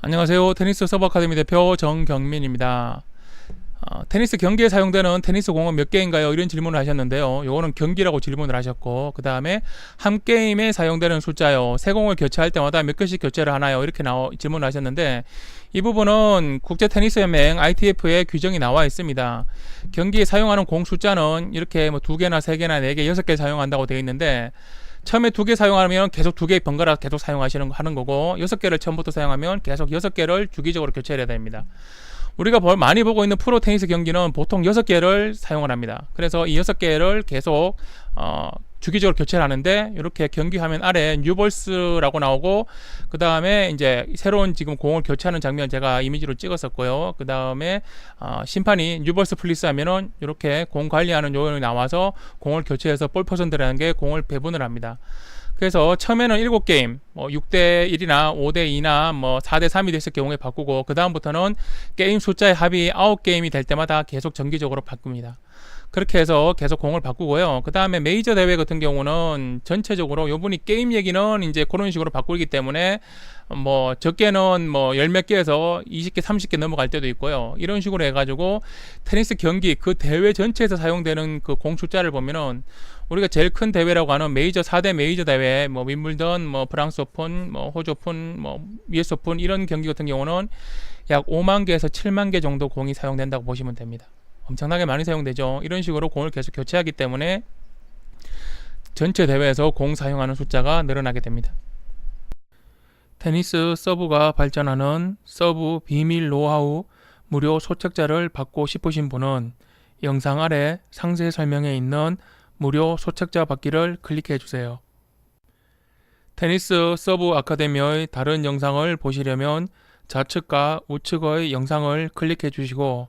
안녕하세요. 테니스 서버 아카데미 대표 정경민입니다. 어, 테니스 경기에 사용되는 테니스 공은 몇 개인가요? 이런 질문을 하셨는데요. 요거는 경기라고 질문을 하셨고, 그 다음에 한 게임에 사용되는 숫자요. 세 공을 교체할 때마다 몇 개씩 교체를 하나요? 이렇게 나오, 질문을 하셨는데, 이 부분은 국제 테니스 연맹 ITF의 규정이 나와 있습니다. 경기에 사용하는 공 숫자는 이렇게 뭐 두 개나 세 개나 네 개, 여섯 개 사용한다고 되어 있는데, 처음에 두 개 사용하면 계속 두 개 번갈아 계속 사용하시는 거 하는 거고 여섯 개를 처음부터 사용하면 계속 여섯 개를 주기적으로 교체해야 됩니다. 우리가 벌- 많이 보고 있는 프로 테니스 경기는 보통 여섯 개를 사용을 합니다. 그래서 이 여섯 개를 계속 어, 주기적으로 교체를 하는데 이렇게 경기 화면 아래 뉴볼스라고 나오고 그 다음에 이제 새로운 지금 공을 교체하는 장면 제가 이미지로 찍었었고요. 그 다음에 어, 심판이 뉴볼스 플리스 하면은 이렇게 공 관리하는 요원이 나와서 공을 교체해서 볼 퍼센트라는 게 공을 배분을 합니다. 그래서 처음에는 7게임, 뭐 6대 1이나 5대 2나 뭐 4대 3이 됐을 경우에 바꾸고 그 다음부터는 게임 숫자의 합이 9게임이 될 때마다 계속 정기적으로 바꿉니다. 그렇게 해서 계속 공을 바꾸고요. 그 다음에 메이저 대회 같은 경우는 전체적으로 요분이 게임 얘기는 이제 그런 식으로 바꾸기 때문에 뭐 적게는 뭐 열 몇 개에서 20개, 30개 넘어갈 때도 있고요. 이런 식으로 해가지고 테니스 경기 그 대회 전체에서 사용되는 그공 숫자를 보면은 우리가 제일 큰 대회라고 하는 메이저 4대 메이저 대회 뭐 윈블던 뭐 프랑스 오픈 뭐 호주 오픈 뭐 US 오픈 이런 경기 같은 경우는 약 5만 개에서 7만 개 정도 공이 사용된다고 보시면 됩니다. 엄청나게 많이 사용되죠. 이런 식으로 공을 계속 교체하기 때문에 전체 대회에서 공 사용하는 숫자가 늘어나게 됩니다. 테니스 서브가 발전하는 서브 비밀 노하우 무료 소책자를 받고 싶으신 분은 영상 아래 상세 설명에 있는 무료 소책자 받기를 클릭해 주세요. 테니스 서브 아카데미의 다른 영상을 보시려면 좌측과 우측의 영상을 클릭해 주시고